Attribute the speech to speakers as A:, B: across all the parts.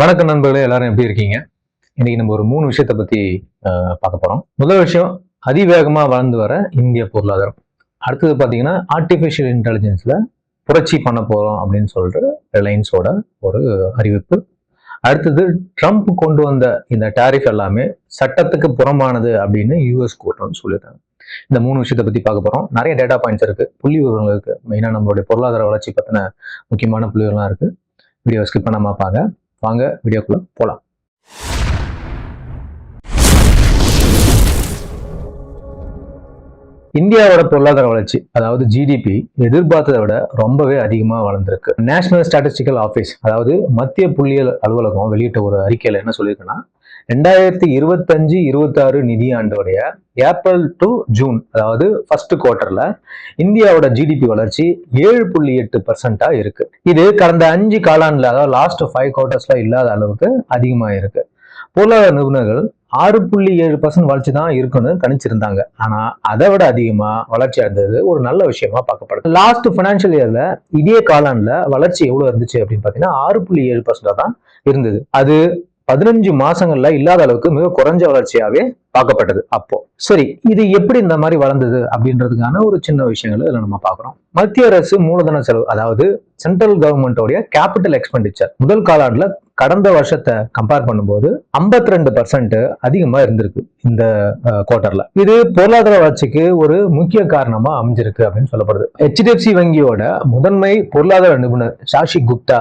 A: வணக்கம் நண்பர்களே எல்லாரும் எப்படி இருக்கீங்க? இன்னைக்கு நம்ம ஒரு மூணு விஷயத்தை பத்தி பார்க்க போறோம். முதல் விஷயம் அதிவேகமா வளர்ந்து வர இந்திய பொருளாதாரம். அடுத்தது பாத்தீங்கன்னா ஆர்டிஃபிஷியல் இன்டெலிஜென்ஸ்ல புரட்சி பண்ண போறோம் அப்படின்னு சொல்ற ரிலையன்ஸோட ஒரு அறிவிப்பு. அடுத்தது ட்ரம்ப் கொண்டு வந்த இந்த டேரிஃப் எல்லாமே சட்டத்துக்கு புறமானது அப்படின்னு யூஎஸ் கூட்டம்னு சொல்லிட்டாங்க இந்த மூணு விஷயத்தை பத்தி பார்க்க போறோம். நிறைய டேட்டா பாயிண்ட்ஸ் இருக்கு. புள்ளி விவரங்கள் இருக்கு. மெயினா நம்மளுடைய பொருளாதார வளர்ச்சி பத்தின முக்கியமான புள்ளி விவரம்லாம் இருக்கு. வீடியோ ஸ்கிப் பண்ணாம பாங்க வாங்க வீடியோக்குள்ள போலாம். இந்தியாவோட பொருளாதார வளர்ச்சி அதாவது ஜிடிபி எதிர்பார்த்ததை விட ரொம்பவே அதிகமாக வளர்ந்துருக்கு. நேஷனல் ஸ்டாட்டிஸ்டிக்கல் ஆஃபீஸ் அதாவது மத்திய புள்ளியியல் அலுவலகம் வெளியிட்ட ஒரு அறிக்கையில் என்ன சொல்லியிருக்குன்னா ரெண்டாயிரத்தி இருபத்தஞ்சு இருபத்தாறு நிதியாண்டோடைய ஏப்ரல் டு ஜூன் அதாவது ஃபர்ஸ்ட் குவார்டர்ல இந்தியாவோட ஜிடிபி வளர்ச்சி ஏழு புள்ளி எட்டு பர்சன்டா இருக்கு. இது கடந்த அஞ்சு காலாண்டில் அதாவது லாஸ்ட் ஃபைவ் குவார்டர்ஸ்ல இல்லாத அளவுக்கு அதிகமா இருக்கு. பொருளாதார நிபுணர்கள் ஆறு புள்ளி ஏழு பர்சன்ட் வளர்ச்சி தான் இருக்குன்னு கணிச்சிருந்தாங்க. ஆனா அதை விட அதிகமா வளர்ச்சி அடைந்தது ஒரு நல்ல விஷயமா பார்க்கப்படுது. லாஸ்ட் ஃபினான்ஷியல் இயர்ல இதே காலாண்டில் வளர்ச்சி எவ்வளவு இருந்துச்சு அப்படின்னு பாத்தீங்கன்னா ஆறு புள்ளி ஏழு பர்சன்டா தான் இருந்தது. அது பதினஞ்சு மாசங்கள்ல இல்லாத அளவுக்கு மிக குறைஞ்ச வளர்ச்சியாவே பார்க்கப்பட்டது அப்போ. சரி இது எப்படி இந்த மாதிரி வளர்ந்தது அப்படின்றதுக்கான ஒரு சின்ன விஷயங்களை இதுல நம்ம பார்க்குறோம். மத்திய அரசு மூலதன செலவு அதாவது சென்ட்ரல் கவர்மெண்டோடைய கேபிட்டல் எக்ஸ்பெண்டிச்சர் முதல் காலாண்டுல கடந்த வருஷத்தை கம்பேர் பண்ணும்போது 52% ரெண்டு பர்சன்ட் அதிகமா இருந்திருக்கு இந்த குவார்டர்ல இது பொருளாதார வளர்ச்சிக்கு ஒரு முக்கிய காரணமா அமைஞ்சிருக்கு அப்படின்னு சொல்லப்படுது. ஹெச்டிஎஃப்சி வங்கியோட முதன்மை பொருளாதார நிபுணர் சாஷி குப்தா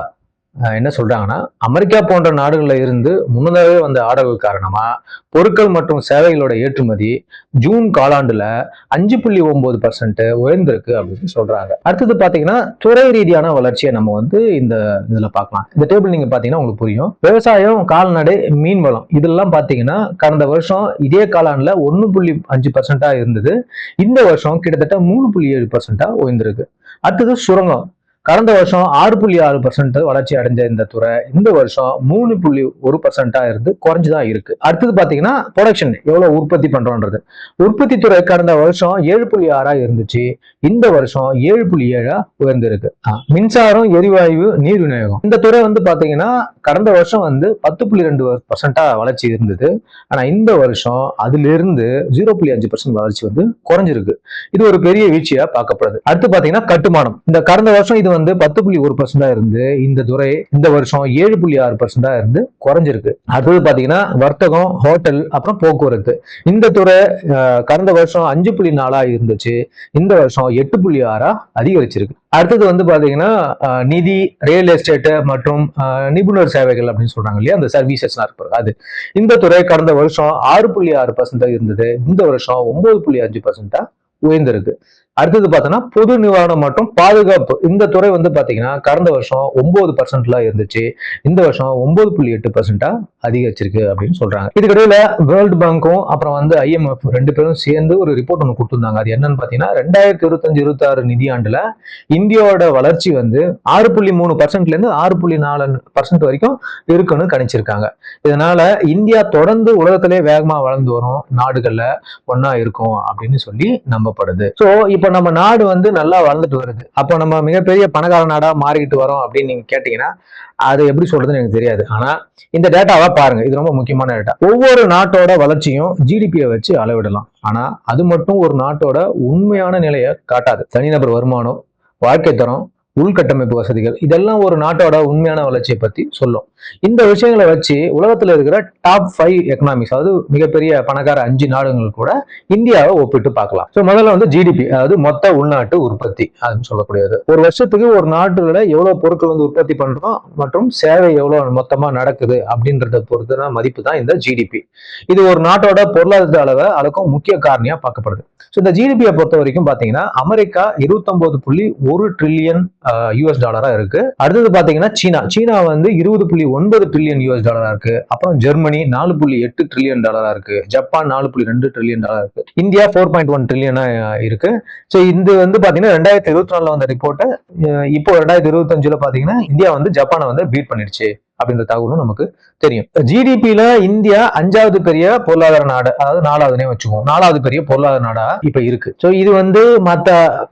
A: என்ன சொல்றாங்கன்னா அமெரிக்கா போன்ற நாடுகளில் இருந்து முன்னதாகவே வந்த ஆர்டர்கள் காரணமா பொருட்கள் மற்றும் சேவைகளோட ஏற்றுமதி ஜூன் காலாண்டுல அஞ்சு புள்ளி ஒன்பது பர்சன்ட் உயர்ந்திருக்கு அப்படின்னு சொல்றாங்க. அடுத்தது பாத்தீங்கன்னா துறை ரீதியான வளர்ச்சியை நம்ம வந்து இந்த இதுல பார்க்கலாம். இந்த டேபிள் நீங்க பாத்தீங்கன்னா உங்களுக்கு புரியும். விவசாயம் கால்நடை மீன் வளம் இதெல்லாம் பாத்தீங்கன்னா கடந்த வருஷம் இதே காலாண்டுல ஒன்னு புள்ளி அஞ்சு பர்சன்டா இருந்தது. இந்த வருஷம் கிட்டத்தட்ட மூணு புள்ளி ஏழு பர்சன்டா உயர்ந்திருக்கு. அடுத்தது சுரங்கம். கடந்த வருஷம் ஆறு புள்ளி ஆறு பர்சன்ட் வளர்ச்சி அடைஞ்ச இந்த துறை இந்த வருஷம் மூணு புள்ளி ஒரு பர்சன்டா இருந்து குறைஞ்சுதான் இருக்கு. அடுத்தது பாத்தீங்கன்னா ப்ரொடக்ஷன் எவ்வளவு உற்பத்தி பண்றோன்றது. உற்பத்தி துறை கடந்த வருஷம் ஏழு புள்ளி ஆறா இருந்துச்சு. இந்த வருஷம் ஏழு புள்ளி ஏழா உயர்ந்திருக்கு. மின்சாரம் எரிவாயு நீர் விநியோகம். இந்த துறை வந்து பாத்தீங்கன்னா கடந்த வருஷம் வந்து பத்து புள்ளி ரெண்டு பர்சன்டா வளர்ச்சி இருந்தது. ஆனா இந்த வருஷம் அதுல இருந்து ஜீரோ புள்ளி அஞ்சு பர்சன்ட் வளர்ச்சி வந்து குறைஞ்சிருக்கு. இது ஒரு பெரிய வீழ்ச்சியா பார்க்கப்படுது. அடுத்து பாத்தீங்கன்னா கட்டுமானம். இந்த கடந்த வருஷம் இது வந்து பத்து புள்ளி ஒரு பர்சன்டா இருந்து இந்த துறை இந்த வருஷம் ஏழு புள்ளி ஆறு பர்சன்டா இருந்து குறைஞ்சிருக்கு. அடுத்தது பாத்தீங்கன்னா வர்த்தகம் ஹோட்டல் அப்புறம் போக்குவரத்து. இந்த துறை கடந்த வருஷம் அஞ்சு புள்ளி நாலா இருந்துச்சு. இந்த வருஷம் எட்டு புள்ளி ஆறா அதிகரிச்சிருக்கு. அடுத்தது வந்து பாத்தீங்கன்னா நிதி ரியல் எஸ்டேட் மற்றும் நிபுணர் சேவைகள் அப்படின்னு சொல்றாங்க இல்லையா? அந்த சர்வீசஸ்லாம் இருக்கு அது. இந்த துறை கடந்த வருஷம் ஆறு புள்ளி ஆறு பர்சன்டா இருந்தது. இந்த வருஷம் ஒன்பது புள்ளி அஞ்சு பர்சன்டா உயர்ந்திருக்கு. அடுத்தது பார்த்தோன்னா பொது நிவாரணம் மற்றும் பாதுகாப்பு. இந்த துறை வந்து பார்த்தீங்கன்னா கடந்த வருஷம் ஒன்பது பர்சன்ட்ல இருந்துச்சு. இந்த வருஷம் ஒன்பது புள்ளி எட்டு பர்சன்டா அதிகரிச்சிருக்கு அப்படின்னு சொல்றாங்க. இதுக்கிடையில வேர்ல்டு பேங்க்கும் அப்புறம் வந்து ஐஎம்எஃப் ரெண்டு பேரும் சேர்ந்து ஒரு ரிப்போர்ட் ஒன்று கொடுத்துருந்தாங்க. அது என்னன்னு பார்த்தீங்கன்னா ரெண்டாயிரத்தி இருபத்தஞ்சு இருபத்தாறு நிதியாண்டுல இந்தியாவோட வளர்ச்சி வந்து ஆறு புள்ளி மூணு பர்சன்ட்ல இருந்து ஆறு புள்ளி நாலு பர்சன்ட் வரைக்கும் இருக்குன்னு கணிச்சிருக்காங்க. இதனால இந்தியா தொடர்ந்து உலகத்திலே வேகமாக வளர்ந்து வரும் நாடுகள்ல ஒன்னா இருக்கும் அப்படின்னு சொல்லி நம்பப்படுது. ஸோ இப்போ இப்போ நம்ம நாடு வந்து நல்லா வளர்ந்துட்டு வருது. அப்போ நம்ம மிகப்பெரிய பணக்கார நாடாக மாறிக்கிட்டு வரோம் அப்படின்னு நீங்கள் கேட்டிங்கன்னா அது எப்படி சொல்கிறதுன்னு எனக்கு தெரியாது. ஆனால் இந்த டேட்டாவை பாருங்கள் இது ரொம்ப முக்கியமான டேட்டா. ஒவ்வொரு நாட்டோட வளர்ச்சியும் ஜிடிபியை வச்சு அளவிடலாம். ஆனால் அது மட்டும் ஒரு நாட்டோட உண்மையான நிலையை காட்டாது. தனிநபர் வருமானம் வாழ்க்கை தரம் உள்கட்டமைப்பு வசதிகள். இதெல்லாம் ஒரு நாட்டோட உண்மையான வளர்ச்சியை பத்தி சொல்லும். இந்த விஷயங்களை வச்சு உலகத்துல இருக்கிற டாப் ஃபைவ் எக்கனாமிக்ஸ் அதாவது மிகப்பெரிய பணக்கார அஞ்சு நாடுகள் கூட இந்தியாவை ஒப்பிட்டு பார்க்கலாம். ஸோ முதல்ல வந்து ஜிடிபி அதாவது மொத்த உள்நாட்டு உற்பத்தி அப்படின்னு சொல்லக்கூடியது. ஒரு வருஷத்துக்கு ஒரு நாட்டுல எவ்வளவு பொருட்கள் வந்து உற்பத்தி பண்றோம் மற்றும் சேவை எவ்வளவு மொத்தமா நடக்குது அப்படின்றத பொறுத்துன மதிப்பு தான் இந்த ஜிடிபி இது ஒரு நாட்டோட பொருளாதார அளவை அளக்கும் முக்கிய காரணியா பார்க்கப்படுது. ஸோ இந்த ஜிடிபியை பொறுத்த வரைக்கும் பாத்தீங்கன்னா அமெரிக்கா இருபத்தொன்பது புள்ளி ஒரு ட்ரில்லியன் யூஎஸ் டாலரா இருக்கு. அடுத்தது பாத்தீங்கன்னா சீனா. சீனா வந்து இருபது புள்ளி ஒன்பது ட்ரில்லியன் யூஎஸ் டாலராக இருக்கு. அப்புறம் ஜெர்மனி நாலு புள்ளி எட்டு ட்ரில்லியன் டாலரா இருக்கு. ஜப்பான் நாலு புள்ளி ரெண்டு ட்ரில்லியன் டாலர் இருக்கு. இந்தியா ஃபோர் பாயிண்ட் ஒன் ட்ரில்லியனா இருக்கு. ஸோ இது வந்து பார்த்தீங்கன்னா ரெண்டாயிரத்தி இருபத்தி நாலுல வந்த ரிப்போர்ட்டை இப்போ ரெண்டாயிரத்தி இருபத்தஞ்சில் பார்த்தீங்கன்னா இந்தியா வந்து ஜப்பானை வந்து பீட் பண்ணிடுச்சு. அப்படின்ற தகவலும் நமக்கு தெரியும். ஜிடிபியில இந்தியா அஞ்சாவது பெரிய பொருளாதார நாடு அதாவது நாலாவதுனே வச்சுக்குவோம். நாலாவது பெரிய பொருளாதார நாடா இப்ப இருக்கு. சோ இது வந்து மத்த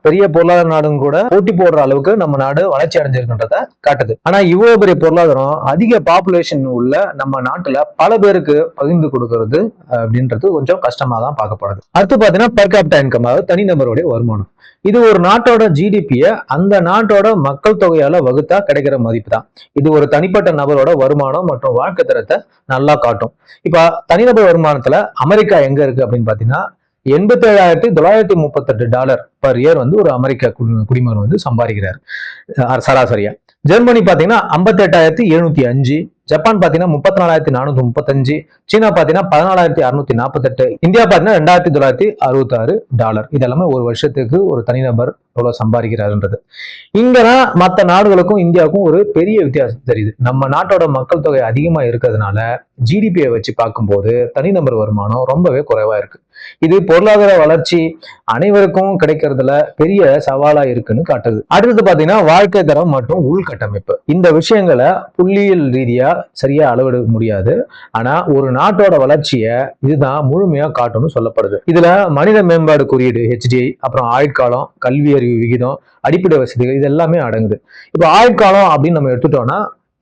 A: பெரிய பொருளாதார நாடும் கூட போட்டி போடுற அளவுக்கு நம்ம நாடு வளர்ச்சி அடைஞ்சிருக்குன்றத காட்டுது. ஆனா இவ்வளவு பெரிய பொருளாதாரம் அதிக பாப்புலேஷன் உள்ள நம்ம நாட்டுல பல பேருக்கு பகிர்ந்து கொடுக்கறது அப்படின்றது கொஞ்சம் கஷ்டமா தான் பார்க்கப்படுது. அடுத்து பாத்தீங்கன்னா per capita income அதாவது தனிநபருடைய வருமானம். இது ஒரு நாட்டோட ஜிடிபியை அந்த நாட்டோட மக்கள் தொகையால வகுத்தா கிடைக்கிற மதிப்பு தான். இது ஒரு தனிப்பட்ட நபர் நபரோட வருமானம் மற்றும் வாழ்க்கை தரத்தை நல்லா காட்டும். இப்ப தனிநபர் வருமானத்துல அமெரிக்கா எங்க இருக்கு அப்படின்னு பாத்தீங்கன்னா எண்பத்தி ஏழாயிரத்தி தொள்ளாயிரத்தி முப்பத்தெட்டு டாலர் பர் இயர் வந்து ஒரு அமெரிக்க குடி- குடிமகன் வந்து சம்பாதிக்கிறார். சராசரியா. ஜெர்மனி பாத்தீங்கன்னா ஐம்பத்தி எட்டாயிரத்தி எழுநூத்தி அஞ்சு ஜப்பான் பாத்தீங்கன்னா முப்பத்தி நாலாயிரத்தி நானூத்தி முப்பத்தஞ்சு சீனா பாத்தீங்கன்னா பதினாலாயிரத்தி அறுநூத்தி நாற்பத்தெட்டு இந்தியா பாத்தீங்கன்னா ரெண்டாயிரத்தி தொள்ளாயிரத்தி அறுபத்தி ஆறு டாலர் இதெல்லாமே ஒரு வருஷத்துக்கு ஒரு தனிநபர் எவ்வளவு சம்பாதிக்கிறாருன்றது. இங்கதான் மற்ற நாடுகளுக்கும் இந்தியாவுக்கும் ஒரு பெரிய வித்தியாசம் தெரியுது. நம்ம நாட்டோட மக்கள் தொகை அதிகமா இருக்கிறதுனால ஜிடிபியை வச்சு பார்க்கும்போது தனிநபர் வருமானம் ரொம்பவே குறைவா இருக்கு. இது பொருளாதார வளர்ச்சி அனைவருக்கும் கிடைக்கிறதுல பெரிய சவாலா இருக்குன்னு காட்டுது. அடுத்தது பாத்தீங்கன்னா வாழ்க்கை தரம் மற்றும் உள்கட்டமைப்பு. இந்த விஷயங்களை புள்ளியியல் ரீதியா சரியா அளவிட முடியாது. ஆனா ஒரு நாட்டோட வளர்ச்சியை இதுதான் முழுமையா காட்டும்னு சொல்லப்படுது. இதுல மனித மேம்பாடு குறியீடு ஹெச்டிஐ அப்புறம் ஆயுட்காலம் கல்வி அறிவு விகிதம் அடிப்படை வசதிகள் இது எல்லாமே அடங்குது. இப்போ ஆயுட்காலம் அப்படின்னு நம்ம எடுத்துட்டோம்னா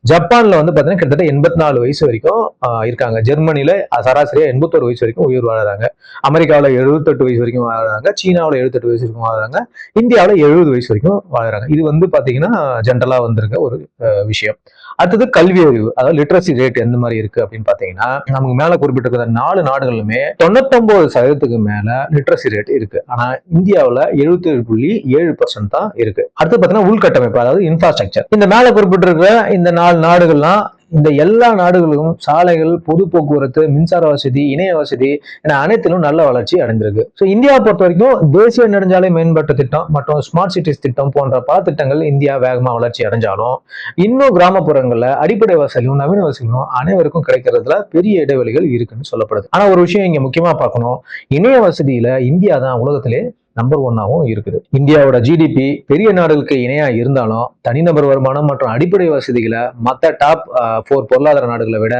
A: ஜப்பான்ல வந்து பாத்தீங்கன்னா கிட்டத்தட்ட எண்பத்தி நாலு வயசு வரைக்கும் ஆஹ் இருக்காங்க. ஜெர்மனில சராசரியா எண்பத்தோரு வயசு வரைக்கும் உயிர் வாழறாங்க. அமெரிக்காவில் எழுபத்தெட்டு வயசு வரைக்கும் வாழறாங்க. சீனாவில் எழுபத்தெட்டு வயசு வரைக்கும் வாழறாங்க. இந்தியாவில் எழுபது வயசு வரைக்கும் வாழறாங்க. இது வந்து பாத்தீங்கன்னா ஜென்ரலா வந்திருக்க ஒரு விஷயம். அடுத்தது கல்வி அறிவு அதாவது லிட்ரஸி ரேட் எந்த மாதிரி இருக்கு அப்படின்னு பாத்தீங்கன்னா நமக்கு மேல குறிப்பிட்டிருக்கிற நாலு நாடுகளுமே தொண்ணூத்தொன்பது சதவீதத்துக்கு மேல லிட்ரஸி ரேட் இருக்கு. ஆனா இந்தியாவில் எழுபத்தி ஏழு புள்ளி ஏழு பர்சன்ட் தான் இருக்கு. அடுத்து பாத்தீங்கன்னா உள்கட்டமைப்பு அதாவது இன்ஃப்ராஸ்ட்ரக்சர் இந்த மேல குறிப்பிட்டிருக்கிற இந்த நாலு நாடுகள்லாம் இந்த எல்லா நாடுகளுக்கும் சாலைகள் பொது போக்குவரத்து மின்சார வசதி இணைய வசதி என அனைத்திலும் நல்ல வளர்ச்சி அடைந்திருக்கு. ஸோ இந்தியாவை பொறுத்த வரைக்கும் தேசிய நெடுஞ்சாலை மேம்பாட்டு திட்டம் மற்றும் ஸ்மார்ட் சிட்டிஸ் திட்டம் போன்ற பல திட்டங்கள் இந்தியா வேகமாக வளர்ச்சி அடைஞ்சாலும் இன்னும் கிராமப்புறங்களில் அடிப்படை வசதியும் நவீன வசதிகளும் அனைவருக்கும் கிடைக்கிறதுல பெரிய இடைவெளிகள் இருக்குன்னு சொல்லப்படுது. ஆனால் ஒரு விஷயம் இங்கே முக்கியமாக பார்க்கணும். இணைய வசதியில் இந்தியா தான் உலகத்திலே நம்பர் ஒன்னாவும் இருக்குது. இந்தியாவோட ஜிடிபி பெரிய நாடுகளுக்கு இணையா இருந்தாலும் தனிநபர் வருமானம் மற்றும் அடிப்படை வசதிகளை மற்ற டாப் ஃபோர் பொருளாதார நாடுகளை விட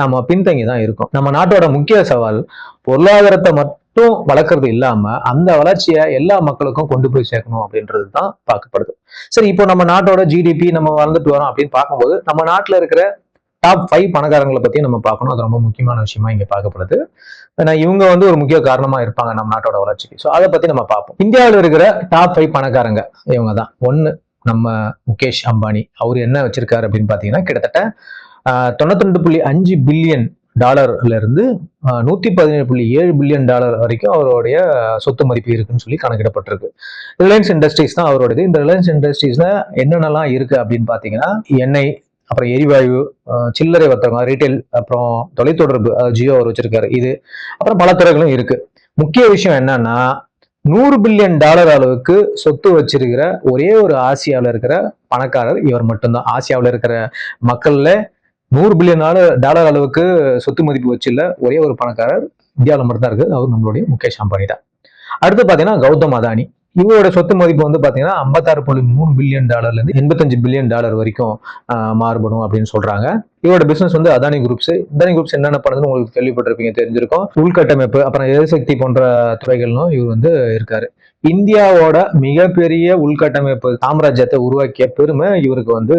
A: நாம பின்தங்கி தான் இருக்கோம். நம்ம நாட்டோட முக்கிய சவால் பொருளாதாரத்தை மட்டும் வளர்க்கறது இல்லாம அந்த வளர்ச்சியை எல்லா மக்களுக்கும் கொண்டு போய் சேர்க்கணும் அப்படின்றது தான் பார்க்கப்படுது. சரி இப்போ நம்ம நாட்டோட ஜிடிபி நம்ம வளர்ந்துட்டு வரோம் அப்படின்னு பார்க்கும்போது நம்ம நாட்டில் இருக்கிற டாப் ஃபைவ் பணக்காரங்களை பத்தி நம்ம பார்க்கணும். அது ரொம்ப முக்கியமான விஷயமா இங்க பார்க்கப்படுது. ஏன்னா இவங்க வந்து ஒரு முக்கிய காரணமா இருப்பாங்க நம்ம நாட்டோட வளர்ச்சிக்கு. ஸோ அதை பத்தி நம்ம பார்ப்போம். இந்தியாவில் இருக்கிற டாப் ஃபைவ் பணக்காரங்க இவங்க தான். ஒன்று நம்ம முகேஷ் அம்பானி. அவர் என்ன வச்சிருக்காரு அப்படின்னு பார்த்தீங்கன்னா கிட்டத்தட்ட தொண்ணூத்தி ரெண்டு புள்ளி அஞ்சு பில்லியன் டாலர்ல இருந்து நூத்தி பதினேழு புள்ளி ஏழு பில்லியன் டாலர் வரைக்கும் அவருடைய சொத்து மதிப்பு இருக்குன்னு சொல்லி கணக்கிடப்பட்டிருக்கு. ரிலையன்ஸ் இண்டஸ்ட்ரீஸ் தான் அவரோடது இந்த ரிலையன்ஸ் இண்டஸ்ட்ரீஸ்ல என்னென்னலாம் இருக்கு அப்படின்னு பாத்தீங்கன்னா எண்ணெய் அப்புறம் எரிவாயு சில்லறை வர்த்தகம் ரீட்டைல் அப்புறம் தொலைத்தொடர்பு ஜியோ அவர் வச்சிருக்காரு இது. அப்புறம் பல துறைகளும் இருக்கு. முக்கிய விஷயம் என்னன்னா நூறு பில்லியன் டாலர் அளவுக்கு சொத்து வச்சிருக்கிற ஒரே ஒரு ஆசியாவில் இருக்கிற பணக்காரர் இவர் மட்டும்தான். ஆசியாவில் இருக்கிற மக்கள்ல நூறு பில்லியன் டாலர் அளவுக்கு சொத்து மதிப்பு வச்சுல ஒரே ஒரு பணக்காரர் இந்தியாவில் மட்டும்தான் இருக்கு. அவர் நம்மளுடைய முகேஷ் அம்பானி தான் அடுத்து பார்த்தீங்கன்னா கௌதம் அதானி. இவரோட சொத்து மதிப்பு வந்து பார்த்தீங்கன்னா ஐம்பத்தாறு புள்ளி மூணு பில்லியன் டாலர்லேருந்து எண்பத்தஞ்சு பில்லியன் டாலர் வரைக்கும் மாறுபடும் அப்படின்னு சொல்கிறாங்க இவரோட பிசினஸ் வந்து அதானி குரூப்ஸ் அதானி குரூப்ஸ் என்னென்ன பண்ணுதுன்னு உங்களுக்கு கேள்விப்பட்டிருப்பீங்க தெரிஞ்சிருக்கும். உள்கட்டமைப்பு அப்புறம் எரிசக்தி போன்ற துறைகளிலும் இவர் வந்து இருக்காரு. இந்தியாவோட மிகப்பெரிய உள்கட்டமைப்பு சாம்ராஜ்யத்தை உருவாக்கிய பெருமை இவருக்கு வந்து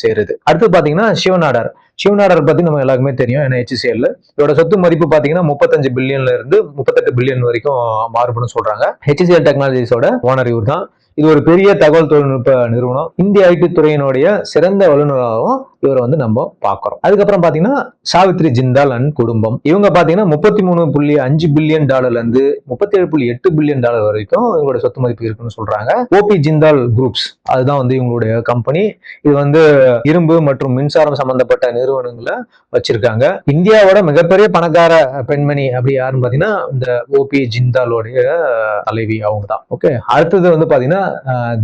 A: சேருது. அடுத்து பாத்தீங்கன்னா சிவநாடார். சிவநாடார் பத்தி நம்ம எல்லாருக்குமே தெரியும் ஏன்னா ஹெச்சிசிஎல் இதோட சொத்து மதிப்பு பாத்தீங்கன்னா முப்பத்தஞ்சு பில்லியன்ல இருந்து முப்பத்தெட்டு பில்லியன் வரைக்கும் மாறுபடும் சொல்றாங்க. ஹெச்சிசிஎல் டெக்னாலஜிஸோட ஓனர் இவர் தான் இது ஒரு பெரிய தகவல் தொழில்நுட்ப நிறுவனம். இந்திய ஐடி துறையினுடைய சிறந்த வல்லுநராகவும் இவரை வந்து நம்ம பார்க்குறோம். அதுக்கப்புறம் பாத்தீங்கன்னா சாவித்ரி ஜிந்தால் அண்ட் குடும்பம். இவங்க பாத்தீங்கன்னா முப்பத்தி மூணு புள்ளி அஞ்சு பில்லியன் டாலர்ல இருந்து முப்பத்தி ஏழு புள்ளி எட்டு பில்லியன் டாலர் வரைக்கும் இவங்களோட சொத்து மதிப்பு இருக்குன்னு சொல்றாங்க. ஓபி ஜிந்தால் குரூப்ஸ் அதுதான் வந்து இவங்களுடைய கம்பெனி. இது வந்து இரும்பு மற்றும் மின்சாரம் சம்பந்தப்பட்ட நிறுவனங்களை வச்சிருக்காங்க. இந்தியாவோட மிகப்பெரிய பணக்கார பெண்மணி அப்படி யாருன்னு பாத்தீங்கன்னா இந்த ஓபி ஜிந்தாலோடைய தலைவி அவங்க தான். ஓகே அடுத்தது வந்து பாத்தீங்கன்னா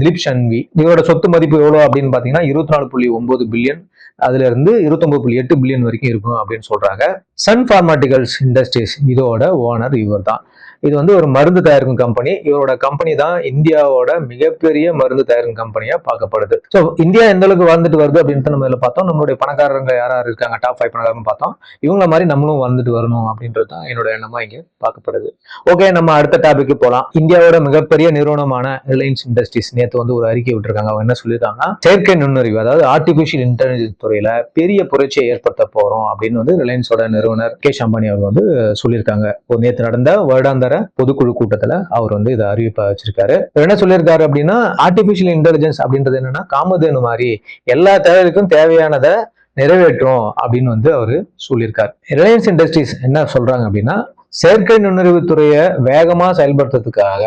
A: திலீப் ஷன்வி. இவரோட சொத்து மதிப்பு எவ்வளோ அப்படின்னு பாத்தீங்கன்னா இருபத்தி நாலு புள்ளி ஒன்பது பில்லியன் அதுல இருந்து இருபத்தொன்பது புள்ளி எட்டு பில்லியன் வரைக்கும் இருக்கும் அப்படின்னு சொல்றாங்க. சன் பார்மாட்டிகல்ஸ் இண்டஸ்ட்ரீஸ் இதோட ஓனர் இவர் தான் இது வந்து ஒரு மருந்து தயாரிக்கும் கம்பெனி இவரோட கம்பெனி தான் இந்தியாவோட மிகப்பெரிய மருந்து தயாரிக்கும் கம்பெனியா பார்க்கப்படுது. ஸோ இந்தியா எந்த அளவுக்கு வளர்ந்துட்டு வருது அப்படின்னு நம்ம இதில் பார்த்தோம். நம்மளுடைய பணக்காரங்க யார் இருக்காங்க? டாப் ஃபைவ் பணக்காரங்க பார்த்தோம். இவங்கள மாதிரி நம்மளும் வந்துட்டு வரணும் அப்படின்றது தான் என்னோட எண்ணமா இங்கே பார்க்கப்படுது. ஓகே நம்ம அடுத்த டாபிக்கு போகலாம் இந்தியாவோட மிகப்பெரிய நிறுவனமான ரிலையன்ஸ் இண்டஸ்ட்ரீஸ் நேற்று வந்து ஒரு அறிக்கை விட்டுருக்காங்க. அவங்க என்ன சொல்லியிருக்காங்கன்னா செயற்கை நுண்ணறிவு அதாவது ஆர்டிபிஷியல் இன்டெலிஜென்ஸ் துறையில பெரிய புரட்சியை ஏற்படுத்த போறோம் அப்படின்னு வந்து ரிலையன்ஸோட நிறுவனர் கேஷ் அம்பானி அவர் வந்து சொல்லியிருக்காங்க. நேற்று நடந்த வருடாந்தர பொதுக்குழு கூட்டத்துல அவர் வந்து இதை அறிவிப்பா வச்சிருக்காரு. என்ன சொல்லியிருக்காரு அப்படின்னா ஆர்டிபிஷியல் இன்டெலிஜென்ஸ் அப்படின்றது என்னன்னா காமதேனு மாதிரி எல்லா தேவைக்கும் தேவையானதை நிறைவேற்றும் அப்படின்னு வந்து அவரு சொல்லியிருக்காரு. ரிலையன்ஸ் இண்டஸ்ட்ரீஸ் என்ன சொல்றாங்க அப்படின்னா செயற்கை நுண்ணறிவு துறையை வேகமா செயல்படுத்துறதுக்காக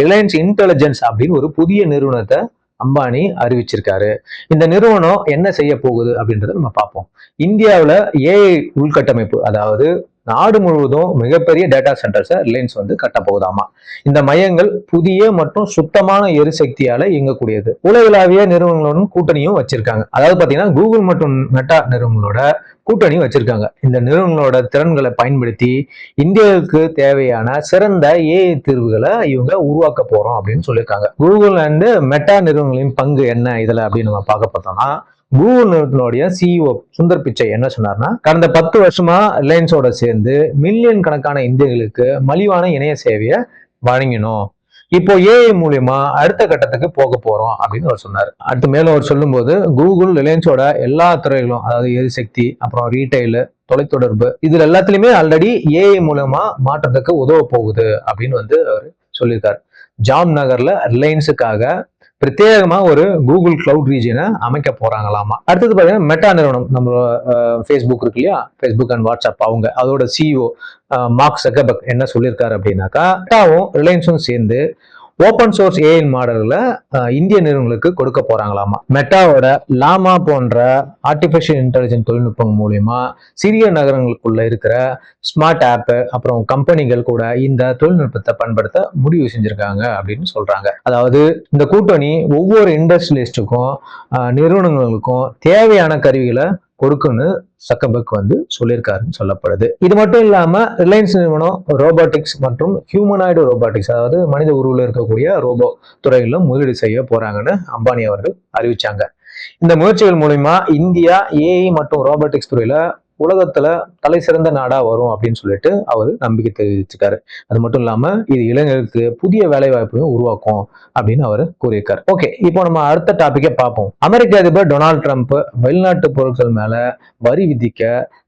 A: ரிலையன்ஸ் இன்டெலிஜென்ஸ் அப்படின்னு ஒரு புதிய நிறுவனத்தை அம்பானி அறிவிச்சிருக்காரு. இந்த நிறுவனம் என்ன செய்ய போகுது அப்படின்றத நம்ம பார்ப்போம். இந்தியாவில் ஏஐ உள்கட்டமைப்பு அதாவது நாடு முழுவதும் மிகப்பெரிய டேட்டா சென்டர்ஸை ரிலையன்ஸ் வந்து கட்ட போகுதாமா? இந்த மையங்கள் புதிய மற்றும் சுத்தமான எரிசக்தியால இயங்கக்கூடியது. உலகளாவிய நிறுவனங்களுடன் கூட்டணியும் வச்சிருக்காங்க. அதாவது பாத்தீங்கன்னா கூகுள் மற்றும் மெட்டா நிறுவனங்களோட கூட்டணி வச்சிருக்காங்க. இந்த நிறுவனங்களோட திறன்களை பயன்படுத்தி இந்தியாவுக்கு தேவையான சிறந்த ஏஐ தீர்வுகளை இவங்க உருவாக்க போறோம் அப்படின்னு சொல்லியிருக்காங்க. கூகுள் அண்ட் மெட்டா நிறுவனங்களின் பங்கு என்ன? இதுல அப்படின்னு நம்ம பார்க்க பார்த்தோம்னா கூகுள் நிறுவனத்துடைய சிஇஓ சுந்தர் பிச்சை என்ன சொன்னார்னா கடந்த பத்து வருஷமா ரிலையன்ஸோட சேர்ந்து மில்லியன் கணக்கான இந்தியர்களுக்கு மலிவான இணைய சேவையை வழங்கினோம். இப்போ ஏஐ மூலியமா அடுத்த கட்டத்துக்கு போக போறோம் அப்படின்னு அவர் சொன்னார். அடுத்து மேலும் அவர் சொல்லும்போது கூகுள் ரிலையன்ஸோட எல்லா துறைகளும் அதாவது எரிசக்தி அப்புறம் ரீட்டைலு தொலைத்தொடர்பு இதுல எல்லாத்துலயுமே ஆல்ரெடி ஏஐ மூலமா மாற்றத்துக்கு உதவ போகுது அப்படின்னு வந்து அவர் சொல்லியிருக்காரு. ஜாம் நகர்ல ரிலையன்ஸுக்காக பிரத்யேகமா ஒரு கூகுள் கிளவுட் ரீஜனை அமைக்க போறாங்களாமா? அடுத்தது பாத்தீங்கன்னா மெட்டா நிறுவனம் நம்ம ஃபேஸ்புக் இருக்கு இல்லையா? ஃபேஸ்புக் அண்ட் வாட்ஸ்அப் அவங்க அதோட சிஇஓ மார்க் சக்கபக் என்ன சொல்லியிருக்காரு அப்படின்னாக்கா மெட்டாவும் ரிலையன்ஸும் சேர்ந்து ஓப்பன் சோர்ஸ் ஏஐ மாடலில் இந்திய நிறுவனங்களுக்கு கொடுக்க போகிறாங்களாமா மெட்டாவோட லாமா போன்ற ஆர்டிஃபிஷியல் இன்டெலிஜென்ட் தொழில்நுட்பம் மூலயமா சிறிய நகரங்களுக்குள்ள இருக்கிற ஸ்மார்ட் ஆப்பு அப்புறம் கம்பெனிகள் கூட இந்த தொழில்நுட்பத்தை பயன்படுத்த முடிவு செஞ்சுருக்காங்க அப்படின்னு சொல்கிறாங்க அதாவது இந்த கூட்டணி ஒவ்வொரு இண்டஸ்ட்ரியலிஸ்ட்டுக்கும் நிறுவனங்களுக்கும் தேவையான கருவிகளை கொடுக்குன்னு சக்கபக் வந்து சொல்லியிருக்காருன்னு சொல்லப்படுது. இது மட்டும் இல்லாம ரிலையன்ஸ் நிறுவனம் ரோபோட்டிக்ஸ் மற்றும் ஹியூமனாய்டு ரோபோட்டிக்ஸ் அதாவது மனித உருவில் இருக்கக்கூடிய ரோபோ துறைகளிலும் முதலீடு செய்ய போறாங்கன்னு அம்பானி அவர்கள் அறிவிச்சாங்க. இந்த முயற்சிகள் மூலிமா இந்தியா ஏஐ மற்றும் ரோபோட்டிக்ஸ் துறையில உலகத்துல தலை சிறந்த நாடா வரும் அப்படின்னு சொல்லிட்டு அவர் நம்பிக்கை தெரிவிச்சிருக்காரு. அது மட்டும் இல்லாம இது இளைஞர்களுக்கு புதிய வேலை வாய்ப்பையும் உருவாக்கும் அப்படின்னு அவர் கூறியிருக்காரு. ஓகே இப்போ நம்ம அடுத்த டாபிக்கை பார்ப்போம். அமெரிக்க அதிபர் டொனால்ட் ட்ரம்ப் வெளிநாட்டு பொருட்கள் மேல வரி விதிக்க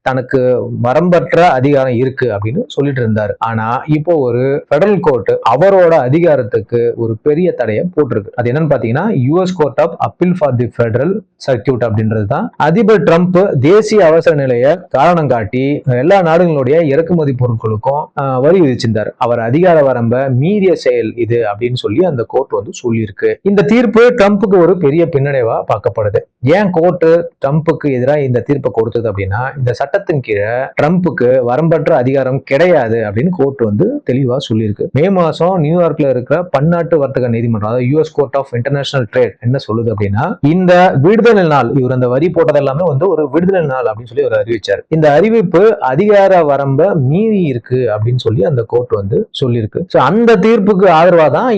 A: தனக்கு வரம்பற்ற அதிகாரம் இருக்கு அப்படின்னு சொல்லிட்டு இருந்தாரு. ஆனா இப்போ ஒரு பெடரல் கோர்ட் அவரோட அதிகாரத்துக்கு ஒரு பெரிய தடையை போட்டிருக்கு. அது என்னன்னு பாத்தீங்கன்னா US court of appeal for the federal circuit அப்படின்றது தான். அதிபர் ட்ரம்ப் தேசிய அவசர நிலையை காரணம் காட்டி எல்லா நாடுகளுடைய இறக்குமதி பொருட்களுக்கும் வரி விதிச்சிருந்தார். அவர் அதிகார வரம்ப மீறிய செயல் இது அப்படின்னு சொல்லி அந்த கோர்ட் வந்து சொல்லியிருக்கு. இந்த தீர்ப்பு ட்ரம்ப்புக்கு ஒரு பெரிய பின்னடைவா பார்க்கப்படுது. ஏன் கோர்ட்டு ட்ரம்ப்புக்கு எதிராக இந்த தீர்ப்பை கொடுத்தது அப்படின்னா இந்த சட்டத்தின் கீழே ட்ரம்ப்புக்கு வரம்பற்ற அதிகாரம் கிடையாது அப்படின்னு கோர்ட் வந்து தெளிவா சொல்லியிருக்கு. மே மாசம் நியூயார்க்ல இருக்கிற பன்னாட்டு வர்த்தக நீதிமன்றம் அதாவது US court of international trade என்ன சொல்லுது அப்படின்னா இந்த விடுதலை நாள் இவர் அந்த வரி போட்டது எல்லாமே வந்து ஒரு விடுதலை நாள் அப்படின்னு சொல்லி அவர் அறிவிச்சார். இந்த அறிவிப்பு அதிகார வரம்ப மீறி இருக்கு அப்படின்னு சொல்லி அந்த கோர்ட் வந்து சொல்லியிருக்கு. ஸோ அந்த தீர்ப்புக்கு ஆதரவா தான்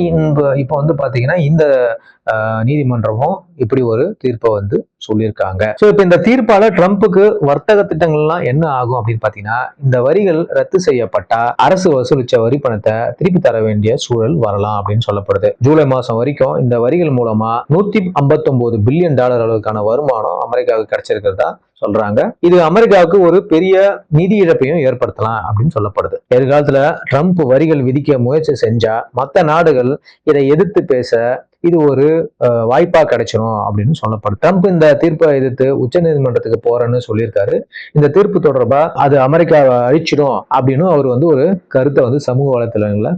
A: இப்போ வந்து பாத்தீங்கன்னா இந்த நீதிமன்றமும் இப்படி ஒரு தீர்ப்பை வந்து சொல்லியிருக்காங்க. ஸோ இப்போ இந்த தீர்ப்பால ட்ரம்ப்புக்கு வர்த்தக திட்டங்கள்லாம் என்ன ஆகும் அப்படின்னு பார்த்தீங்கன்னா இந்த வரிகள் ரத்து செய்யப்பட்டா அரசு வசூலிச்ச வரி பணத்தை திருப்பி தர வேண்டிய சூழல் வரலாம் அப்படின்னு சொல்லப்படுது. ஜூலை மாசம் வரைக்கும் இந்த வரிகள் மூலமா நூத்தி ஐம்பத்தொன்பது பில்லியன் டாலர் அளவுக்கான வருமானம் அமெரிக்காவுக்கு கிடைச்சிருக்கிறதா சொல்றாங்க. இது அமெரிக்காவுக்கு ஒரு பெரிய நிதி இழப்பையும் ஏற்படுத்தலாம் அப்படின்னு சொல்லப்படுது. எதிர்காலத்துல ட்ரம்ப் வரிகள் விதிக்க முயற்சி செஞ்சா மற்ற நாடுகள் இதை எதிர்த்து பேச இது ஒரு வாய்ப்பா கிடைச்சிரும் அப்படின்னு சொல்லப்படும். ட்ரம்ப் இந்த தீர்ப்பை எதிர்த்து உச்ச நீதிமன்றத்துக்கு போறேன்னு சொல்லியிருக்காரு. இந்த தீர்ப்பு தொடர்பா அது அமெரிக்காவை அழிச்சிடும் அப்படின்னு அவர் வந்து ஒரு கருத்தை வந்து சமூக வலைத்தளங்களில்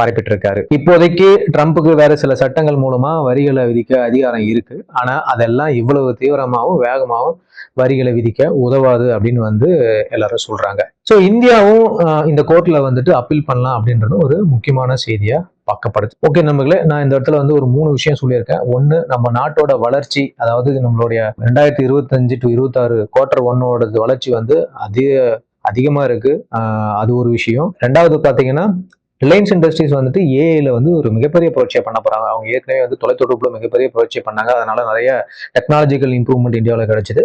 A: பரப்பிட்டிருக்காரு. இப்போதைக்கு ட்ரம்ப்புக்கு வேற சில சட்டங்கள் மூலமா வரிகளை விதிக்க அதிகாரம் இருக்கு. ஆனா அதெல்லாம் இவ்வளவு தீவிரமாகவும் வேகமாகவும் வரிகளை விதிக்க உதவாது அப்படின்னு வந்து எல்லாரும் சொல்றாங்க. ஸோ இந்தியாவும் இந்த கோர்ட்ல வந்துட்டு அப்பீல் பண்ணலாம் அப்படின்றது ஒரு முக்கியமான செய்தியா பார்க்கப்படுது. ஓகே நம்மளே நான் இந்த இடத்துல வந்து ஒரு மூணு விஷயம் சொல்லியிருக்கேன். ஒன்று நம்ம நாட்டோட வளர்ச்சி அதாவது நம்மளுடைய ரெண்டாயிரத்தி இருபத்தஞ்சு டு இருபத்தாறு குவார்டர் ஒன்னோட வளர்ச்சி வந்து அதிக அதிகமாக இருக்கு. அது ஒரு விஷயம். ரெண்டாவது பார்த்தீங்கன்னா ரிலையன்ஸ் இண்டஸ்ட்ரீஸ் வந்துட்டு ஏஐல வந்து ஒரு மிகப்பெரிய புரட்சியை பண்ண போறாங்க. அவங்க ஏற்கனவே வந்து தொலைத்தொடர்புல மிகப்பெரிய புரட்சி பண்ணாங்க. அதனால நிறைய டெக்னாலஜிக்கல் இம்ப்ரூவ்மெண்ட் இந்தியாவில் கிடைச்சிது.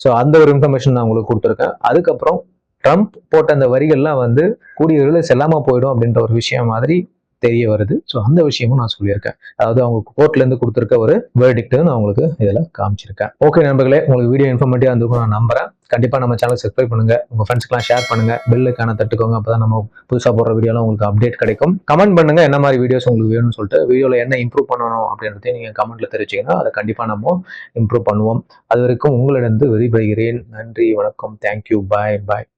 A: ஸோ அந்த ஒரு இன்ஃபர்மேஷன் நான் உங்களுக்கு கொடுத்துருக்கேன். அதுக்கப்புறம் ட்ரம்ப் போட்ட அந்த வரிகள்லாம் வந்து கூடிய விரைவில் செல்லாம போயிடும் அப்படின்ற ஒரு விஷயம் மாதிரி தெரிய வருது. ஸோ அந்த விஷயமும் நான் சொல்லியிருக்கேன். அதாவது அவங்க கோர்ட்லேருந்து கொடுத்துருக்க ஒரு வேர்டிக்ட்டு நான் உங்களுக்கு இதில் காமிச்சிருக்கேன். ஓகே நண்பர்களே உங்களுக்கு வீடியோ இன்ஃபர்மேட்டிவாக இருந்திருக்கும் நான் நம்புறேன். கண்டிப்பாக நம்ம சேனல் சப்ஸ்கிரைப் பண்ணுங்க. உங்கள் ஃப்ரெண்ட்ஸ்க்குலாம் ஷேர் பண்ணுங்க. பெல்லுக்கான தட்டுக்கோங்க. அப்போ தான் நம்ம புதுசாக போடுற வீடியோலாம் உங்களுக்கு அப்டேட் கிடைக்கும். கமெண்ட் பண்ணுங்க என்ன மாதிரி வீடியோஸ் உங்களுக்கு வேணும்னு சொல்லிட்டு வீடியோவில் என்ன இம்ப்ரூவ் பண்ணணும் அப்படின்றதையும் நீங்கள் கமெண்ட்ல தெரிவிச்சிங்கன்னா அதை கண்டிப்பாக நம்ம இம்ப்ரூவ் பண்ணுவோம். அது வரைக்கும் உங்களிடம் வெளிப்படுகிறேன் நன்றி வணக்கம். தேங்க்யூ பாய் பாய்